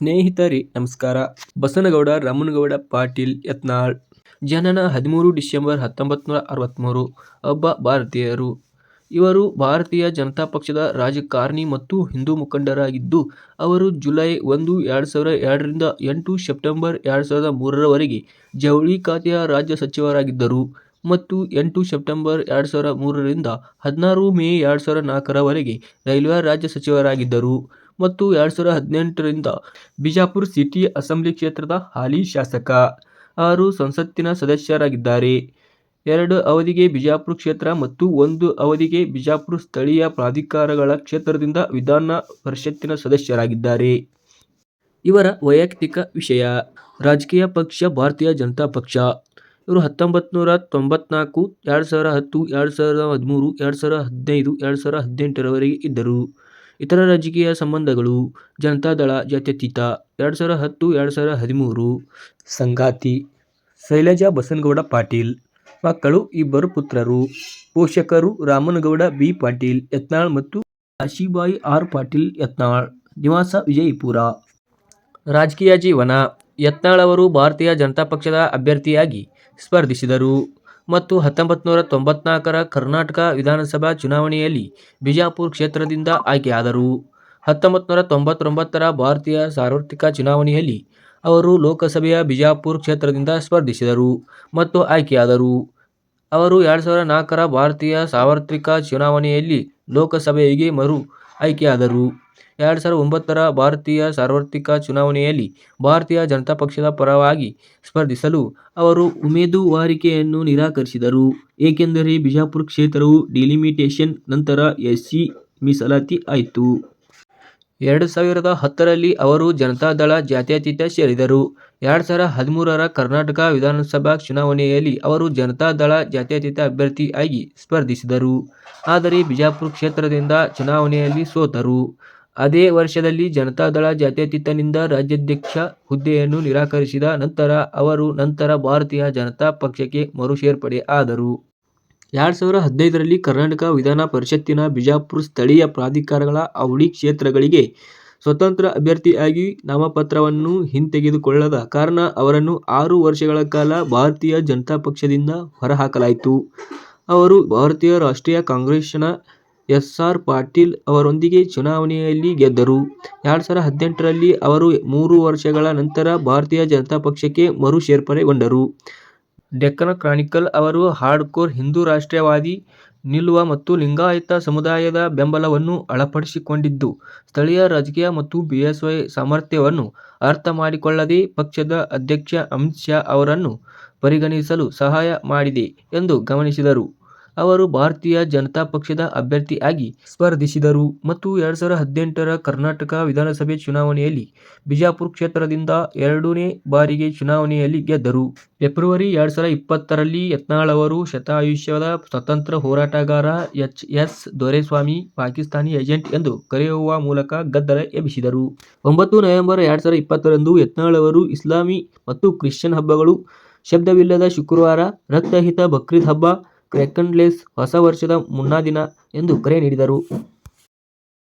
ಸ್ನೇಹಿತರೆ, ನಮಸ್ಕಾರ. ಬಸನಗೌಡ, ರಾಮನಗೌಡ, ಪಾಟೀಲ್, ಯತ್ನಾಳ್. ಜನನ ಹದಿಮೂರು ಡಿಸೆಂಬರ್ ಹತ್ತೊಂಬತ್ತು ನೂರ ಒಬ್ಬ ಭಾರತೀಯರು. ಇವರು ಭಾರತೀಯ ಜನತಾ ಪಕ್ಷದ ರಾಜಕಾರಣಿ ಮತ್ತು ಹಿಂದೂ ಮುಖಂಡರಾಗಿದ್ದು, ಅವರು ಜುಲೈ ಒಂದು, ಎರಡು ಸಾವಿರ ಎರಡರಿಂದ ಎಂಟು, ಸೆಪ್ಟೆಂಬರ್ ಎರಡು ಸಾವಿರದ ಮೂರರವರೆಗೆ ಜವಳಿ ಖಾತೆಯ ರಾಜ್ಯ ಸಚಿವರಾಗಿದ್ದರು ಮತ್ತು ಎಂಟು, ಸೆಪ್ಟೆಂಬರ್ ಎರಡು ಸಾವಿರದ ಮೂರರಿಂದ ಹದಿನಾರು, ಮೇ ಎರಡು ಸಾವಿರದ ನಾಲ್ಕರವರೆಗೆ ರೈಲ್ವೆ ರಾಜ್ಯ ಸಚಿವರಾಗಿದ್ದರು. ಮತ್ತು ಎರಡು ಸಾವಿರದ ಹದಿನೆಂಟರಿಂದ ಬಿಜಾಪುರ ಸಿಟಿ ಅಸೆಂಬ್ಲಿ ಕ್ಷೇತ್ರದ ಹಾಲಿ ಶಾಸಕ. ಅವರು ಸಂಸತ್ತಿನ ಸದಸ್ಯರಾಗಿದ್ದಾರೆ. ಎರಡು ಅವಧಿಗೆ ಬಿಜಾಪುರ ಕ್ಷೇತ್ರ ಮತ್ತು ಒಂದು ಅವಧಿಗೆ ಬಿಜಾಪುರ ಸ್ಥಳೀಯ ಪ್ರಾಧಿಕಾರಗಳ ಕ್ಷೇತ್ರದಿಂದ ವಿಧಾನ ಪರಿಷತ್ತಿನ ಸದಸ್ಯರಾಗಿದ್ದಾರೆ. ಇವರ ವೈಯಕ್ತಿಕ ವಿಷಯ. ರಾಜಕೀಯ ಪಕ್ಷ ಭಾರತೀಯ ಜನತಾ ಪಕ್ಷ. ಇವರು ಹತ್ತೊಂಬತ್ತು ನೂರ ತೊಂಬತ್ನಾಲ್ಕು, ಎರಡು ಸಾವಿರ ಹತ್ತು, ಎರಡು ಸಾವಿರದ ಹದಿಮೂರು, ಎರಡು ಸಾವಿರದ ಹದಿನೈದು, ಎರಡು ಸಾವಿರದ ಹದಿನೆಂಟರವರೆಗೆ ಇದ್ದರು. ಇತರ ರಾಜಕೀಯ ಸಂಬಂಧಗಳು ಜನತಾದಳ ಜಾತ್ಯತೀತ. ಎರಡು ಸಾವಿರ ಹತ್ತು, ಎರಡು ಸಾವಿರ ಹದಿಮೂರು. ಸಂಗಾತಿ ಶೈಲಜಾ ಬಸನಗೌಡ ಪಾಟೀಲ್. ಮಕ್ಕಳು ಇಬ್ಬರು ಪುತ್ರರು. ಪೋಷಕರು ರಾಮನಗೌಡ ಬಿ. ಪಾಟೀಲ್ ಯತ್ನಾಳ್ ಮತ್ತು ಕಾಶಿಬಾಯಿ ಆರ್. ಪಾಟೀಲ್ ಯತ್ನಾಳ್. ನಿವಾಸ ವಿಜಯಪುರ. ರಾಜಕೀಯ ಜೀವನ ಯತ್ನಾಳ್ ಅವರು ಭಾರತೀಯ ಜನತಾ ಪಕ್ಷದ ಅಭ್ಯರ್ಥಿಯಾಗಿ ಸ್ಪರ್ಧಿಸಿದರು ಮತ್ತು ಹತ್ತೊಂಬತ್ತು ನೂರ ತೊಂಬತ್ನಾಲ್ಕರ ಕರ್ನಾಟಕ ವಿಧಾನಸಭಾ ಚುನಾವಣೆಯಲ್ಲಿ ಬಿಜಾಪುರ ಕ್ಷೇತ್ರದಿಂದ ಆಯ್ಕೆಯಾದರು. ಹತ್ತೊಂಬತ್ತು ನೂರ ತೊಂಬತ್ತೊಂಬತ್ತರ ಭಾರತೀಯ ಸಾರ್ವತ್ರಿಕ ಚುನಾವಣೆಯಲ್ಲಿ ಅವರು ಲೋಕಸಭೆಯ ಬಿಜಾಪುರ ಕ್ಷೇತ್ರದಿಂದ ಸ್ಪರ್ಧಿಸಿದರು ಮತ್ತು ಆಯ್ಕೆಯಾದರು. ಅವರು ಎರಡು ಸಾವಿರದ ನಾಲ್ಕರ ಭಾರತೀಯ ಸಾರ್ವತ್ರಿಕ ಚುನಾವಣೆಯಲ್ಲಿ ಲೋಕಸಭೆಗೆ ಮರು ಆಯ್ಕೆಯಾದರು. ಎರಡು ಸಾವಿರದ ಒಂಬತ್ತರ ಭಾರತೀಯ ಸಾರ್ವತ್ರಿಕ ಚುನಾವಣೆಯಲ್ಲಿ ಭಾರತೀಯ ಜನತಾ ಪಕ್ಷದ ಪರವಾಗಿ ಸ್ಪರ್ಧಿಸಲು ಅವರು ಉಮೇದುವಾರಿಕೆಯನ್ನು ನಿರಾಕರಿಸಿದರು ಏಕೆಂದರೆ ಬಿಜಾಪುರ ಕ್ಷೇತ್ರವು ಡಿಲಿಮಿಟೇಷನ್ ನಂತರ ಎಸ್ಸಿ ಮೀಸಲಾತಿ ಆಯಿತು. ಎರಡು ಸಾವಿರದ ಹತ್ತರಲ್ಲಿ ಅವರು ಜನತಾದಳ ಜಾತ್ಯತೀತ ಸೇರಿದರು. ಎರಡು ಸಾವಿರದ ಹದಿಮೂರರ ಕರ್ನಾಟಕ ವಿಧಾನಸಭಾ ಚುನಾವಣೆಯಲ್ಲಿ ಅವರು ಜನತಾದಳ ಜಾತ್ಯತೀತ ಅಭ್ಯರ್ಥಿ ಆಗಿ ಸ್ಪರ್ಧಿಸಿದರು ಆದರೆ ಬಿಜಾಪುರ ಕ್ಷೇತ್ರದಿಂದ ಚುನಾವಣೆಯಲ್ಲಿ ಸೋತರು. ಅದೇ ವರ್ಷದಲ್ಲಿ ಜನತಾದಳ ಜಾತ್ಯತೀತನಿಂದ ರಾಜ್ಯಾಧ್ಯಕ್ಷ ಹುದ್ದೆಯನ್ನು ನಿರಾಕರಿಸಿದ ನಂತರ ಅವರು ನಂತರ ಭಾರತೀಯ ಜನತಾ ಪಕ್ಷಕ್ಕೆ ಮರು ಸೇರ್ಪಡೆ ಆದರು. ಎರಡು ಸಾವಿರ ಹದಿನೈದರಲ್ಲಿ ಕರ್ನಾಟಕ ವಿಧಾನ ಪರಿಷತ್ತಿನ ಬಿಜಾಪುರ ಸ್ಥಳೀಯ ಪ್ರಾಧಿಕಾರಗಳ ಅವಳಿ ಕ್ಷೇತ್ರಗಳಿಗೆ ಸ್ವತಂತ್ರ ಅಭ್ಯರ್ಥಿಯಾಗಿ ನಾಮಪತ್ರವನ್ನು ಹಿಂತೆಗೆದುಕೊಳ್ಳದ ಕಾರಣ ಅವರನ್ನು ಆರು ವರ್ಷಗಳ ಕಾಲ ಭಾರತೀಯ ಜನತಾ ಪಕ್ಷದಿಂದ ಹೊರಹಾಕಲಾಯಿತು. ಅವರು ಭಾರತೀಯ ರಾಷ್ಟ್ರೀಯ ಕಾಂಗ್ರೆಸ್ನ ಎಸ್. ಆರ್. ಪಾಟೀಲ್ ಅವರೊಂದಿಗೆ ಚುನಾವಣೆಯಲ್ಲಿ ಗೆದ್ದರು. ಎರಡು ಸಾವಿರ ಹದಿನೆಂಟರಲ್ಲಿ ಅವರು ಮೂರು ವರ್ಷಗಳ ನಂತರ ಭಾರತೀಯ ಜನತಾ ಪಕ್ಷಕ್ಕೆ ಮರು ಸೇರ್ಪಡೆಗೊಂಡರು. ಡೆಕ್ಕನ್ ಕ್ರಾನಿಕಲ್ ಅವರು ಹಾರ್ಡ್ಕೋರ್ ಹಿಂದೂ ರಾಷ್ಟ್ರೀಯವಾದಿ, ನಿಲುವ ಮತ್ತು ಲಿಂಗಾಯತ ಸಮುದಾಯದ ಬೆಂಬಲವನ್ನು ಅಳಪಡಿಸಿಕೊಂಡಿದ್ದು, ಸ್ಥಳೀಯ ರಾಜಕೀಯ ಮತ್ತು ಬಿಎಸ್ವೈ ಸಾಮರ್ಥ್ಯವನ್ನು ಅರ್ಥಮಾಡಿಕೊಳ್ಳದೆ ಪಕ್ಷದ ಅಧ್ಯಕ್ಷ ಅಮಿತ್ ಶಾ ಅವರನ್ನು ಪರಿಗಣಿಸಲು ಸಹಾಯ ಮಾಡಿದೆ ಎಂದು ಗಮನಿಸಿದರು. ಅವರು ಭಾರತೀಯ ಜನತಾ ಪಕ್ಷದ ಅಭ್ಯರ್ಥಿಯಾಗಿ ಸ್ಪರ್ಧಿಸಿದರು ಮತ್ತು ಎರಡು ಸಾವಿರದ ಹದಿನೆಂಟರ ಕರ್ನಾಟಕ ವಿಧಾನಸಭೆ ಚುನಾವಣೆಯಲ್ಲಿ ಬಿಜಾಪುರ ಕ್ಷೇತ್ರದಿಂದ ಎರಡನೇ ಬಾರಿಗೆ ಚುನಾವಣೆಯಲ್ಲಿ ಗೆದ್ದರು. ಫೆಬ್ರವರಿ ಎರಡು ಸಾವಿರದ ಇಪ್ಪತ್ತರಲ್ಲಿ ಯತ್ನಾಳ್ ಅವರು ಶತಾಯುಷ್ಯದ ಸ್ವತಂತ್ರ ಹೋರಾಟಗಾರ H. S. Doreswamy Pakistani agent ಎಂದು ಕರೆಯುವ ಮೂಲಕ ಗದ್ದಲ ಎಬ್ಬಿಸಿದರು. ಒಂಬತ್ತು ನವೆಂಬರ್ ಎರಡು ಸಾವಿರದ ಇಪ್ಪತ್ತರಂದು ಯತ್ನಾಳ್ ಅವರು ಇಸ್ಲಾಮಿ ಮತ್ತು ಕ್ರಿಶ್ಚಿಯನ್ ಹಬ್ಬಗಳು, ಶಬ್ದವಿಲ್ಲದ ಶುಕ್ರವಾರ, ರಕ್ತಹಿತ ಬಕ್ರೀದ್ ಹಬ್ಬ, ಕ್ರ್ಯಾಕರ್ಲೆಸ್ ಹೊಸ ವರ್ಷದ ಮುನ್ನಾದಿನ ಎಂದು ಕರೆ ನೀಡಿದರು.